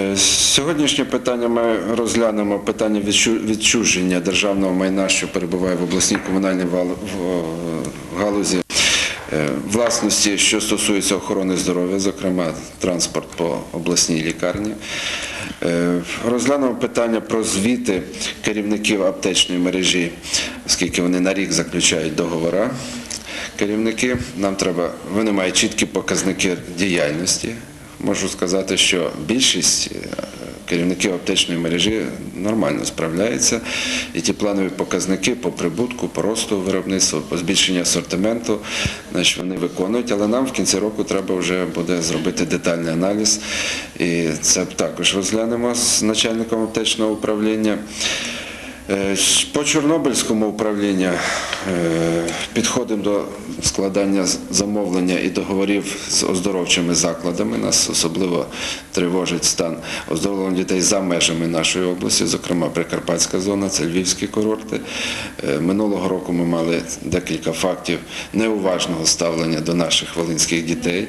Е, Сьогоднішнє питання ми розглянемо питання відчуження державного майна, що перебуває в обласній комунальній галузі е, власності, що стосується охорони здоров'я, зокрема транспорт по обласній лікарні. Е, Розглянемо питання про звіти керівників аптечної мережі, оскільки вони на рік заключають договори. Керівники нам треба, вони мають чіткі показники діяльності. Можу сказати, що більшість е, керівників аптечної мережі нормально справляється. І ті планові показники по прибутку, по росту виробництва, по збільшенню асортименту, значить, вони виконують. Але нам в кінці року треба вже буде зробити детальний аналіз. І це також розглянемо з начальником аптечного управління. Е, По Чорнобильському управлінню е, підходимо до складання замовлення і договорів з оздоровчими закладами. Нас особливо тривожить стан оздоровлення дітей за межами нашої області, зокрема Прикарпатська зона, це львівські курорти. Е, Минулого року ми мали декілька фактів неуважного ставлення до наших волинських дітей.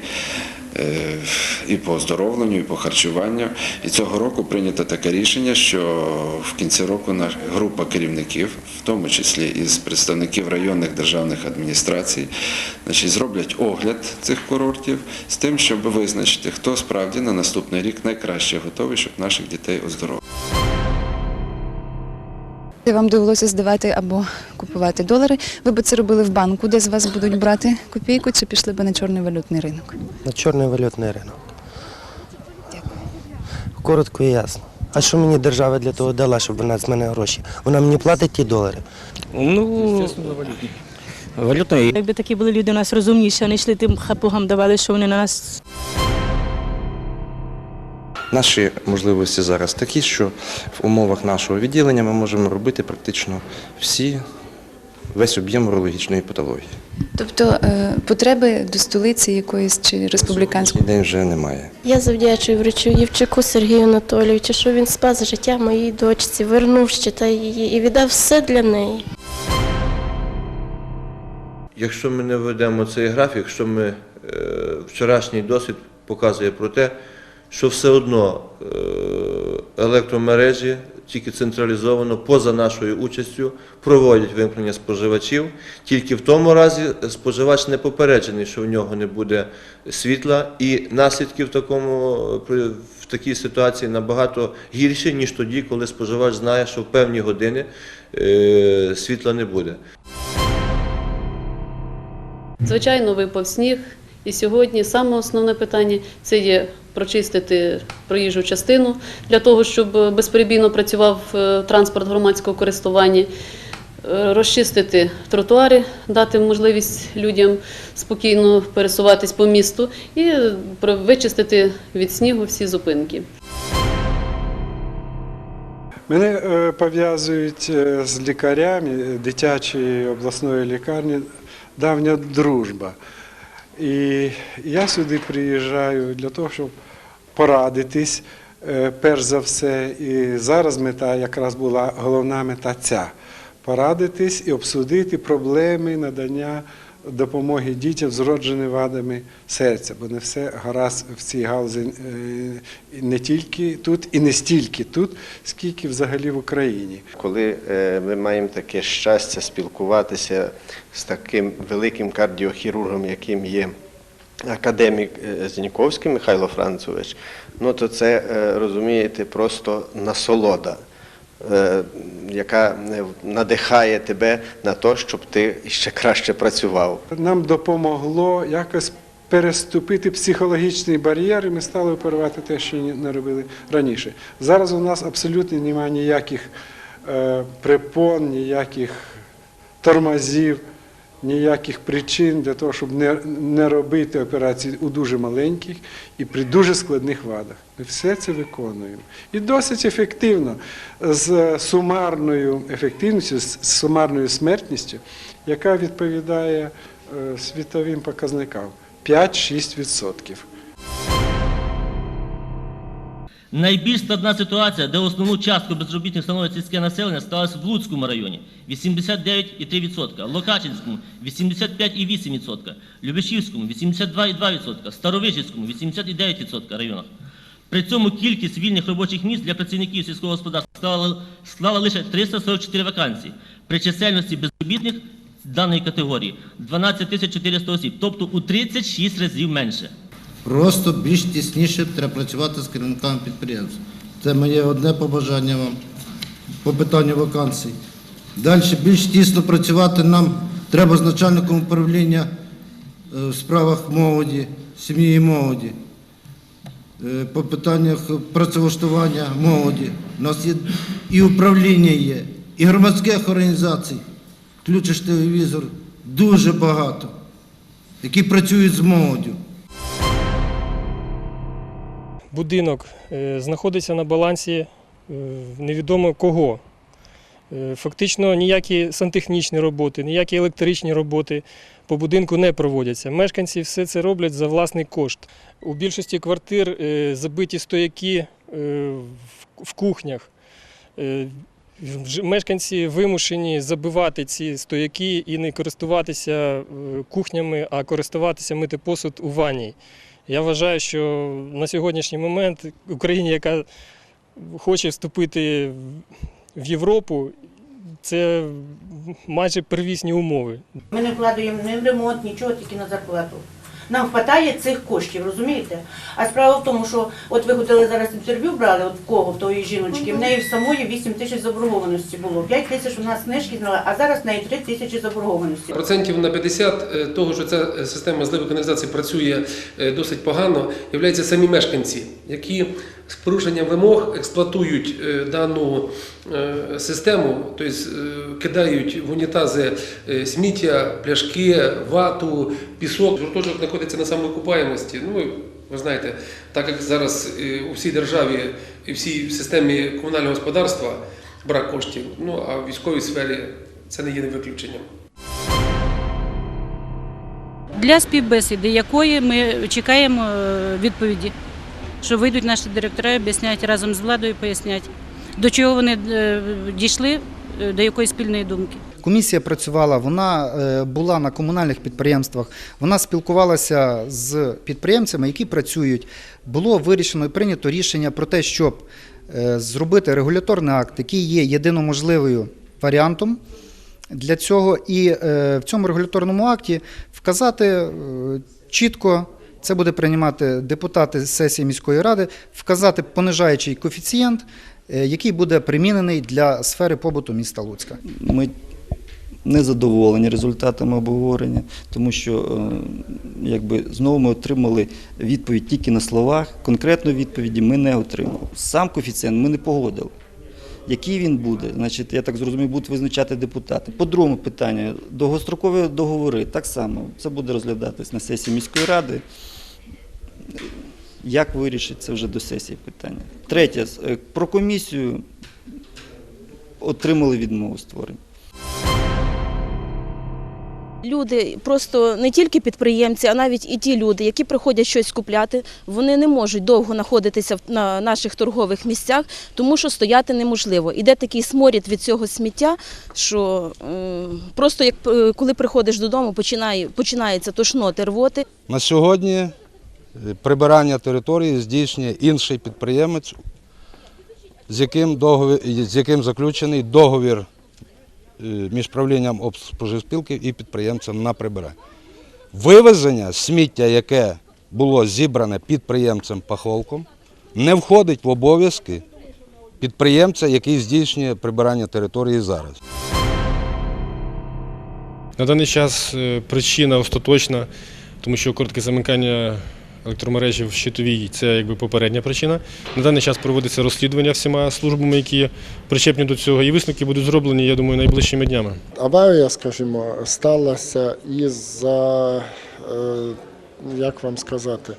Е, і по оздоровленню, і по харчуванню. І цього року прийнято таке рішення, що в кінці року група керівників, в тому числі із представників районних державних адміністрацій, значить, зроблять огляд цих курортів з тим, щоб визначити, хто справді на наступний рік найкраще готовий, щоб наших дітей оздоровити. Вам довелося здавати або купувати долари. Ви б це робили в банку, де з вас будуть брати копійку, чи пішли б на чорний валютний ринок? На чорний валютний ринок. Дякую. Коротко і ясно. А що мені держава для того дала, щоб вона з мене гроші? Вона мені платить ті долари. Ну, валютної. Якби такі були люди у нас розумніші, а не йшли тим хапугам, давали, що вони на нас Наші можливості зараз такі, що в умовах нашого відділення ми можемо робити практично всі, весь об'єм урологічної патології. Тобто е, потреби до столиці якоїсь чи республіканської? День вже немає. Я завдячую врачу Євчику Сергію Анатолійовичу, що він спас життя моїй дочці, вернув щита її і віддав все для неї. Якщо ми не ведемо цей графік, що ми е, вчорашній досвід показує про те, що все одно е, електромережі тільки централізовано, поза нашою участю, проводять вимкнення споживачів. Тільки в тому разі споживач не попереджений, що в нього не буде світла, і наслідки в такому в такій ситуації набагато гірші, ніж тоді, коли споживач знає, що в певні години е, світла не буде. Звичайно, випав сніг. І сьогодні саме основне питання це є прочистити проїжджу частину для того, щоб безперебійно працював е, транспорт громадського користування, е, розчистити тротуари, дати можливість людям спокійно пересуватись по місту і е, вичистити від снігу всі зупинки. Мене е, пов'язують е, з лікарями дитячої обласної лікарні давня дружба. І я сюди приїжджаю для того, щоб порадитись, е, перш за все. І зараз мета якраз була головна мета ця порадитись і обсудити проблеми надання допомоги дітям з вадами серця, бо не все гаразд в цій галузі е, не тільки тут, і не стільки тут, скільки взагалі в Україні. Коли е, ми маємо таке щастя спілкуватися з таким великим кардіохірургом, яким є академік е, Зніковський Михайло Францович, ну то це розумієте просто насолода, яка е, надихає тебе на те, щоб ти ще краще працював. Нам допомогло якось переступити психологічний бар'єр, і ми стали оперувати те, що не робили раніше. Зараз у нас абсолютно немає ніяких е, препон, ніяких тормозів, ніяких причин для того, щоб не, не робити операції у дуже маленьких і при дуже складних вадах. Ми все це виконуємо. І досить ефективно, з сумарною ефективністю, з сумарною смертністю, яка відповідає е, світовим показникам 5-6%. Найбільш складна ситуація, де основну частку безробітних становить сільське населення, сталася в Луцькому районі 89,3%, Локачинському 85,8%, Любешівському 82,2%, Старовижівському 89% районах. При цьому кількість вільних робочих місць для працівників сільського господарства склала, склала лише 344 вакансії. При чисельності безробітних даної категорії 12 тисяч 400 осіб, тобто у 36 разів менше. Просто більш тісніше треба працювати з керівниками підприємств. Це моє одне побажання вам по питанню вакансій. Далі більш тісно працювати нам треба з начальником управління е, в справах молоді, сім'ї і молоді. Е, По питаннях працевлаштування молоді. У нас є і управління є, і громадських організацій. Включиш телевізор дуже багато, які працюють з молоддю. Будинок е, знаходиться на балансі е, невідомо кого. Е, Фактично ніякі сантехнічні роботи, ніякі електричні роботи по будинку не проводяться. Мешканці все це роблять за власний кошт. У більшості квартир забиті стояки в- кухнях. Мешканці вимушені забивати ці стояки і не користуватися кухнями, а користуватися мити посуд у ванній. Я вважаю, що на сьогоднішній момент Україні, яка хоче вступити в- Європу, це майже первісні умови. Ми не вкладаємо ні в ремонт, нічого, тільки на зарплату. Нам вистачає цих коштів, розумієте? А справа в тому, що от ви ходили зараз інтерв'ю брали, от в кого, в тої жіночки, в неї в самої 8 тисяч заборгованості було. 5 тисяч у нас книжки знала, а зараз в неї 3 тисячі заборгованості. Процентів на 50 е, того, що ця е, система зливу каналізації працює е, досить погано, являються самі мешканці, які з порушенням вимог експлуатують е, дану е, систему, тобто е, кидають в унітази сміття, пляшки, вату, пісок. Гуртожиток знаходиться на самовикупаємості. Ну, ви знаєте, так як зараз у всій державі і всій системі комунального господарства брак коштів, ну а в військовій сфері це не є виключенням. Для співбесіди, якої ми чекаємо відповіді, що вийдуть наші директори, об'яснять разом з владою, пояснять, до чого вони е, дійшли, е, до якої спільної думки. Комісія працювала, вона е, була на комунальних підприємствах, вона спілкувалася з підприємцями, які працюють. Було вирішено і прийнято рішення про те, щоб зробити регуляторний акт, який є єдиноможливою варіантом для цього, і в цьому регуляторному акті вказати чітко. Це буде приймати депутати сесії міської ради, вказати понижаючий коефіцієнт, е, який буде примінений для сфери побуту міста Луцька. Ми не задоволені результатами обговорення, тому що е, якби знову ми отримали відповідь тільки на словах. Конкретної відповіді ми не отримали. Сам коефіцієнт ми не погодили. Який він буде, значить, я так зрозумів, будуть визначати депутати. По другому питанню, довгострокові договори так само. Це буде розглядатись на сесії міської ради. Як вирішить це вже до сесії питання? Третє, е, про комісію отримали відмову створення. Люди, просто не тільки підприємці, а навіть і ті люди, які приходять щось купляти, вони не можуть довго знаходитися на наших торгових місцях, тому що стояти неможливо. Іде такий сморід від цього сміття, що е, просто як е, коли приходиш додому, починає, починається тошноти, рвоти. На сьогодні е, прибирання території здійснює інший підприємець, з яким, договір, з яким заключений договір між правлінням обспоживспілки і підприємцем на прибирання. Вивезення сміття, яке було зібране підприємцем Пахолком, не входить в обов'язки підприємця, який здійснює прибирання території зараз. На даний час е, причина остаточна, тому що коротке замикання електромережі в щитовій це якби попередня причина. На даний час проводиться розслідування всіма службами, які причепні до цього, і висновки будуть зроблені, я думаю, найближчими днями. Аварія, скажімо, сталася із-за, е, як вам сказати,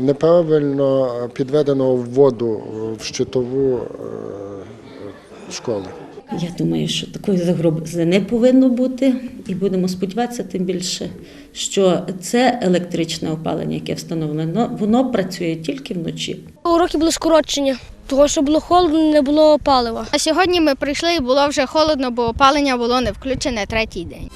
неправильно підведеного воду в щитову е, школи. Я думаю, що такої загрози не повинно бути, і будемо сподіватися, тим більше, що це електричне опалення, яке встановлено, воно працює тільки вночі. Уроки були скорочені, тому що було холодно, не було палива. А сьогодні ми прийшли і було вже холодно, бо опалення було не включене третій день.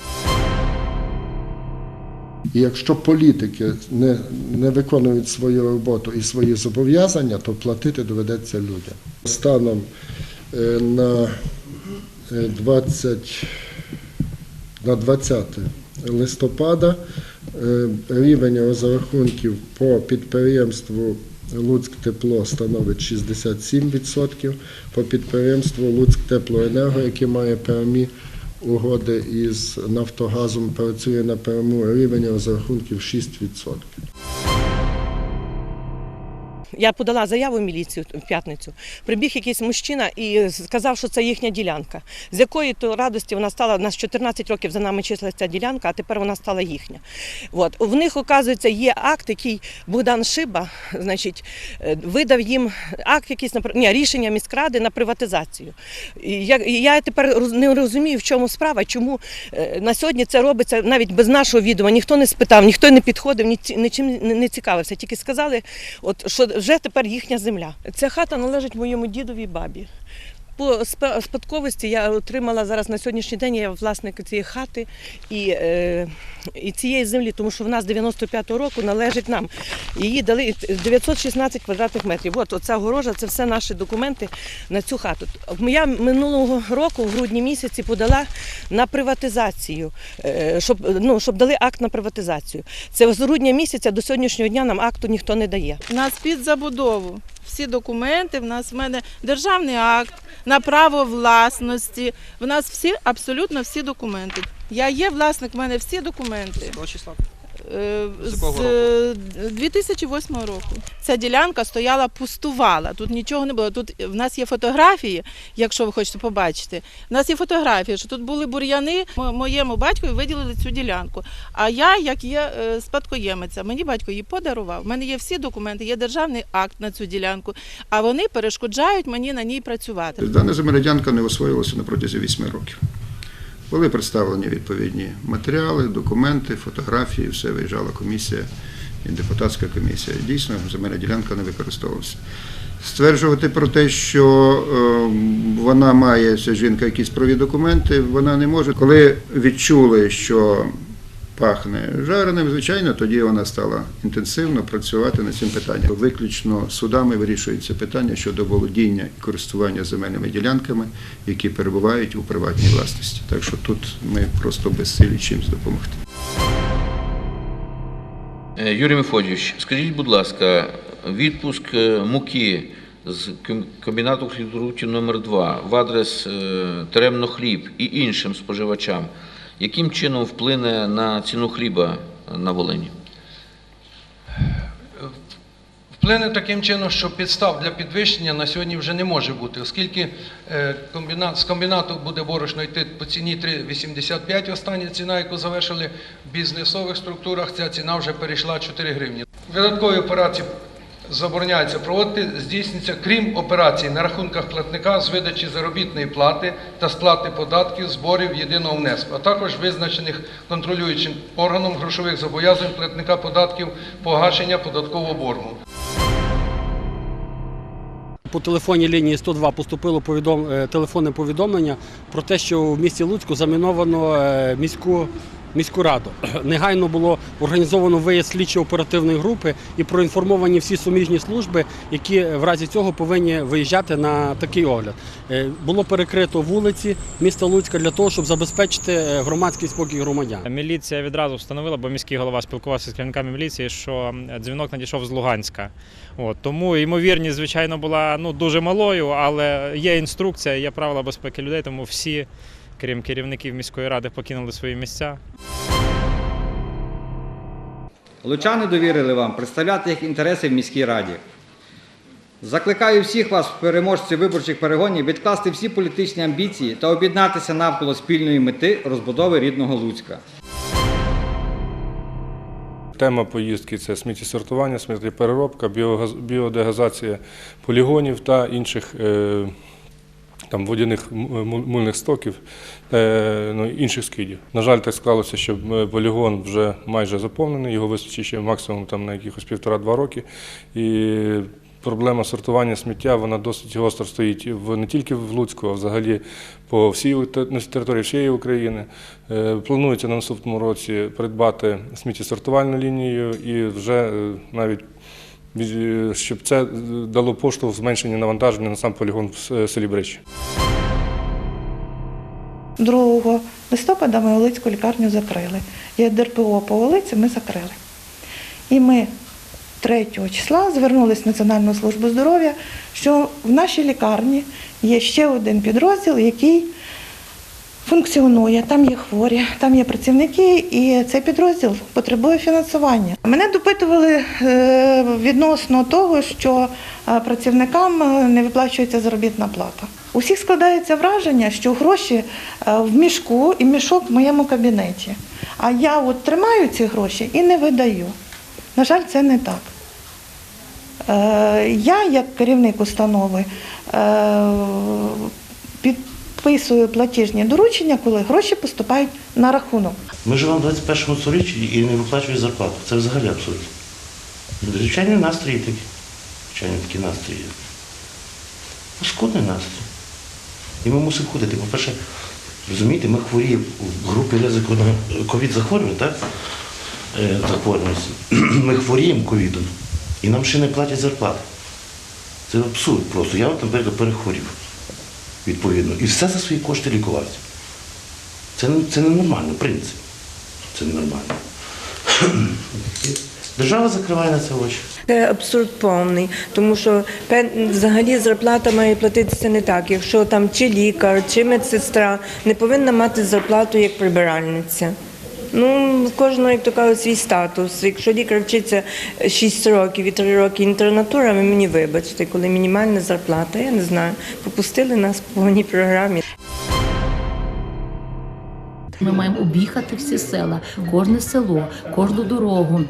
І якщо політики не, не виконують свою роботу і свої зобов'язання, то платити доведеться людям. Станом е, на 20, на 20 листопада е, рівень розрахунків по підприємству Луцьк Тепло становить 67%, по підприємству Луцьк Теплоенерго, яке має прямі угоди із Нафтогазом, працює напряму рівень розрахунків 6%. Я подала заяву в міліцію в п'ятницю. Прибіг якийсь мужчина і сказав, що це їхня ділянка. З якої то радості вона стала, у нас 14 років за нами числиться ця ділянка, а тепер вона стала їхня. От. В них, оказується, є акт, який Богдан Шиба значить, е, видав їм акт, якийсь ні, рішення міськради на приватизацію. І я, я тепер не розумію, в чому справа, чому е, на сьогодні це робиться навіть без нашого відома. Ніхто не спитав, ніхто не підходив, нічим не цікавився. Тільки сказали, от, що вже тепер їхня земля. Ця хата належить моєму дідові бабі. По спадковості я отримала зараз на сьогоднішній день я власник цієї хати і, е, і цієї землі, тому що вона з 95-го року належить нам. Її дали 916 квадратних метрів. От оця огорожа, це все наші документи на цю хату. Я минулого року, в грудні місяці, подала на приватизацію, е, щоб, ну, щоб дали акт на приватизацію. Це з грудня місяця до сьогоднішнього дня нам акту ніхто не дає. Нас під забудову. Всі документи, в нас в мене державний акт на право власності. В нас всі, абсолютно всі документи. Я є власник, в мене всі документи. Е, З якого З е, 2008 року. Ця ділянка стояла, пустувала. Тут нічого не було. Тут в нас є фотографії, якщо ви хочете побачити. В нас є фотографії, що тут були бур'яни. Моєму батькові виділили цю ділянку. А я, як є е, спадкоємиця, мені батько її подарував. У мене є всі документи, є державний акт на цю ділянку, а вони перешкоджають мені на ній працювати. Дана земельна ділянка не освоювалася на протязі 8 років. Були представлені відповідні матеріали, документи, фотографії, все виїжджала комісія і депутатська комісія. Дійсно, земельна ділянка не використовувалася. Стверджувати про те, що е, вона має ця жінка якісь праві документи, вона не може. Коли відчули, що пахне жареним, звичайно, тоді вона стала інтенсивно працювати над цим питанням. Виключно судами вирішується питання щодо володіння і користування земельними ділянками, які перебувають у приватній власності. Так що тут ми просто безсилі чимось допомогти. Е, Юрій Мефодійович, скажіть, будь ласка, відпуск е, муки з ком- комбінату хліборутів номер 2 в адрес е, Теремно-хліб і іншим споживачам, яким чином вплине на ціну хліба на Волині? Вплине таким чином, що підстав для підвищення на сьогодні вже не може бути, оскільки е, комбінат, з комбінату буде борошно йти по ціні 3,85, остання ціна, яку завершили в бізнесових структурах, ця ціна вже перейшла 4 гривні. Додаткові операції забороняється проводити, здійснюється крім операцій на рахунках платника з видачі заробітної плати та сплати податків, зборів єдиного внеску, а також визначених контролюючим органом грошових зобов'язань платника податків погашення податкового боргу. По телефонній лінії 102 поступило повідом... е, телефонне повідомлення про те, що в місті Луцьку заміновано е, міську, міську раду. Негайно було організовано виїзд слідчо-оперативної групи і проінформовані всі суміжні служби, які в разі цього повинні виїжджати на такий огляд. Е, Було перекрито вулиці міста Луцька для того, щоб забезпечити е, громадський спокій громадян. Міліція відразу встановила, бо міський голова спілкувався з керівниками міліції, що дзвінок надійшов з Луганська. От, тому ймовірність, звичайно, була ну, дуже малою, але є інструкція, є правила безпеки людей, тому всі, крім керівників міської ради, покинули свої місця. Лучани довірили вам представляти їх інтереси в міській раді. Закликаю всіх вас, переможців виборчих перегонів, відкласти всі політичні амбіції та об'єднатися навколо спільної мети розбудови рідного Луцька. Тема поїздки це сміттєсортування, сміттєпереробка, біодегазація полігонів та інших е, там, водяних м- м- стоків е, ну, інших скидів. На жаль, так склалося, що е, полігон вже майже заповнений, його вистачить ще максимум там, на якихось півтора-два роки. І проблема сортування сміття вона досить гостро стоїть в не тільки в Луцьку, а взагалі по всій території всієї України. Е, Планується на наступному році придбати сміттєсортувальну лінію і вже навіть щоб це е, дало поштовх зменшення навантаження на сам полігон в селі Бричі. 2 листопада ми Олицьку лікарню закрили. Є ДРПО по Олиці ми закрили. І ми 3 числа звернулися в Національну службу здоров'я, що в нашій лікарні є ще один підрозділ, який функціонує. Там є хворі, там є працівники, і цей підрозділ потребує фінансування. Мене допитували е, відносно того, що е, працівникам е, не виплачується заробітна плата. У всіх складається враження, що гроші в мішку і мішок в моєму кабінеті. А я от тримаю ці гроші і не видаю. На жаль, це не так. Я, як керівник установи, е, підписую платіжні доручення, коли гроші поступають на рахунок. Ми живемо в 21 сторіччі і не виплачують зарплату. Це взагалі абсурд. Звичайні настрої такі. Звичайні такі настрої. Скудний настрій. І ми мусимо ходити. По-перше, розумієте, ми хворіємо в групі ризику на ковід захворювань, так? Е, Захворюваність. Ми хворіємо ковідом і нам ще не платять зарплати. Це абсурд просто. Я, наприклад, перехворів відповідно. І все за свої кошти лікувався. Це, це ненормально, в принципі. Це ненормально. Держава закриває на це очі. Це абсурд повний, тому що взагалі зарплата має платитися не так. Якщо там чи лікар, чи медсестра не повинна мати зарплату як прибиральниця. Ну, кожного, як то кажуть, свій статус. Якщо лікар вчиться 6 років і 3 роки інтернатура, ви мені вибачте, коли мінімальна зарплата, я не знаю, попустили нас по повній програмі. Ми маємо об'їхати всі села, кожне село, кожну дорогу.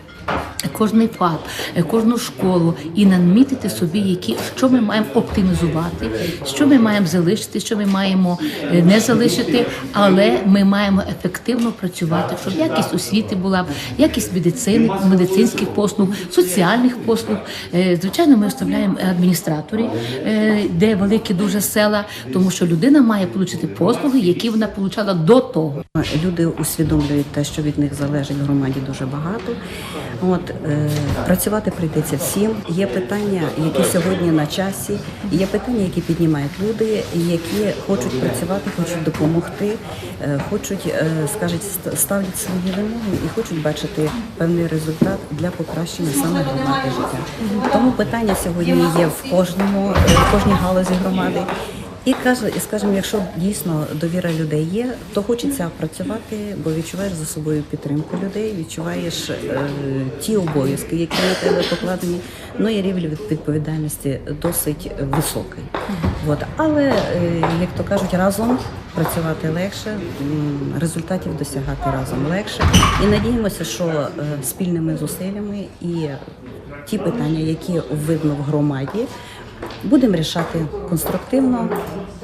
Кожний ФАП, кожну школу і намітити собі, які що ми маємо оптимізувати, що ми маємо залишити, що ми маємо е, не залишити, але ми маємо ефективно працювати, щоб якість освіти була, якість медицини, медицинських послуг, соціальних послуг. Е, Звичайно, ми вставляємо адміністраторів, е, де великі дуже села, тому що людина має отримати послуги, які вона отримала до того. Люди усвідомлюють те, що від них залежить громаді дуже багато. От е, працювати прийдеться всім. Є питання, які сьогодні на часі. Є питання, які піднімають люди, які хочуть працювати, хочуть допомогти, е, хочуть, е, скажуть, ставлять свої вимоги і хочуть бачити певний результат для покращення саме громади життя. Тому питання сьогодні є в кожному, е, в кожній галузі громади. І каже, і скажімо, якщо дійсно довіра людей є, то хочеться працювати, бо відчуваєш за собою підтримку людей, відчуваєш е, ті обов'язки, які на тебе покладені. Ну і рівень від- відповідальності досить високий. От. Але, е, як то кажуть, разом працювати легше, результатів досягати разом легше. І надіємося, що е, спільними зусиллями і ті питання, які видно в громаді, будемо рішати конструктивно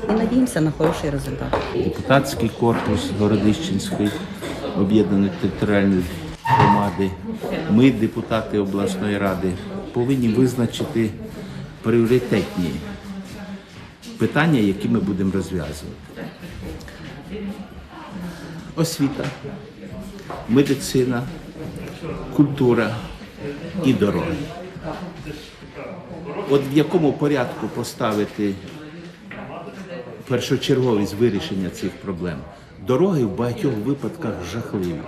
і надіємося на хороший результат. депутатський корпус Городищенської об'єднаної територіальної громади, ми, депутати обласної ради, повинні визначити пріоритетні питання, які ми будемо розв'язувати. Освіта, медицина, культура і дороги. От в якому порядку поставити першочерговість вирішення цих проблем. Дороги в багатьох випадках жахливі.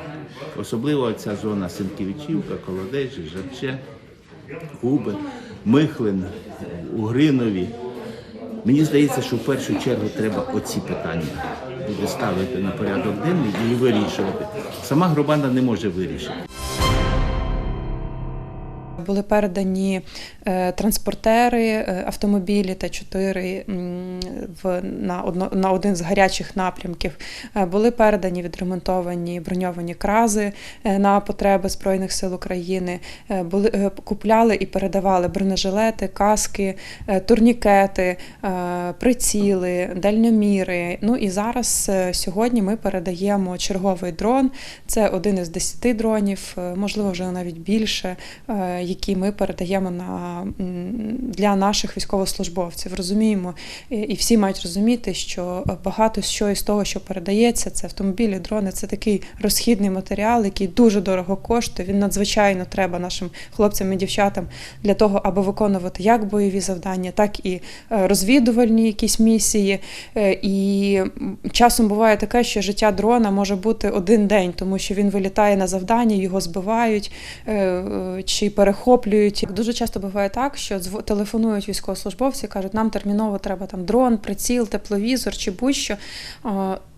Особливо ця зона Сенківичівка, Колодежі, Жарче, Губи, Михлин, Угринові. Мені здається, що в першу чергу треба оці питання буде ставити на порядок денний і вирішувати. Сама громада не може вирішити. Були передані е, транспортери, е, автомобілі Т4 м, в, на, одно, на один з гарячих напрямків. Е, були передані відремонтовані броньовані крази на потреби Збройних сил України. Були, купляли і передавали бронежилети, каски, турнікети, приціли, дальньоміри. Ну і зараз сьогодні ми передаємо черговий дрон. Це один із десяти дронів, можливо, вже навіть більше. Е, які ми передаємо на, для наших військовослужбовців. Розуміємо, і- всі мають розуміти, що багато що із того, що передається, це автомобілі, дрони, це такий розхідний матеріал, який дуже дорого коштує. Він надзвичайно треба нашим хлопцям і дівчатам для того, аби виконувати як бойові завдання, так і е, розвідувальні якісь місії. Е, І часом буває таке, що життя дрона може бути один день, тому що він вилітає на завдання, його збивають е, е, чи. Дуже часто буває так, що телефонують військовослужбовці, кажуть, нам терміново треба там дрон, приціл, тепловізор чи будь-що.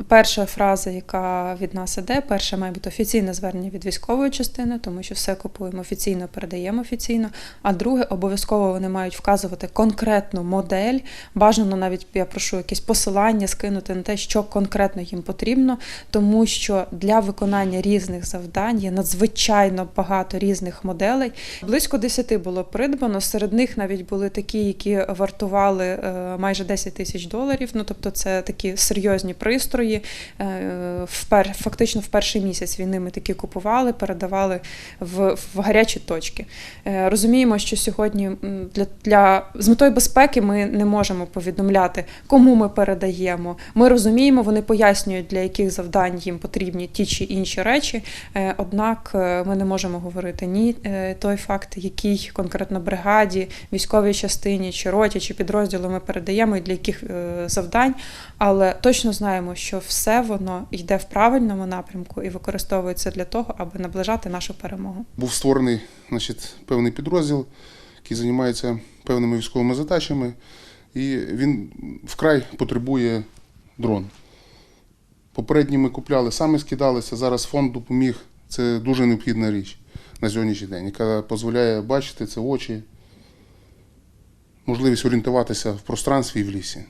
Перша фраза, яка від нас іде, перше має бути офіційне звернення від військової частини, тому що все купуємо офіційно, передаємо офіційно. А друге, обов'язково вони мають вказувати конкретну модель. Бажано навіть я прошу якесь посилання скинути на те, що конкретно їм потрібно, тому що для виконання різних завдань є надзвичайно багато різних моделей. Близько 10 було придбано. Серед них навіть були такі, які вартували е, майже 10 тисяч доларів. Ну тобто, це такі серйозні пристрої. Е, впер, фактично в перший місяць війни ми такі купували, передавали в, в гарячі точки. Е, Розуміємо, що сьогодні для, для з метою безпеки ми не можемо повідомляти, кому ми передаємо. Ми розуміємо, вони пояснюють, для яких завдань їм потрібні ті чи інші речі. Однак ми не можемо говорити ні той факт, якій конкретно бригаді, військовій частині, чи роті, чи підрозділу ми передаємо і для яких е, завдань. Але точно знаємо, що все воно йде в правильному напрямку і використовується для того, аби наближати нашу перемогу. Був створений значить, певний підрозділ, який займається певними військовими задачами, і він вкрай потребує дрон. Попередні ми купляли, самі скидалися, зараз фонд допоміг. Це дуже необхідна річ на сьогоднішній день, яка дозволяє бачити це очі, можливість орієнтуватися в пространстві і в лісі.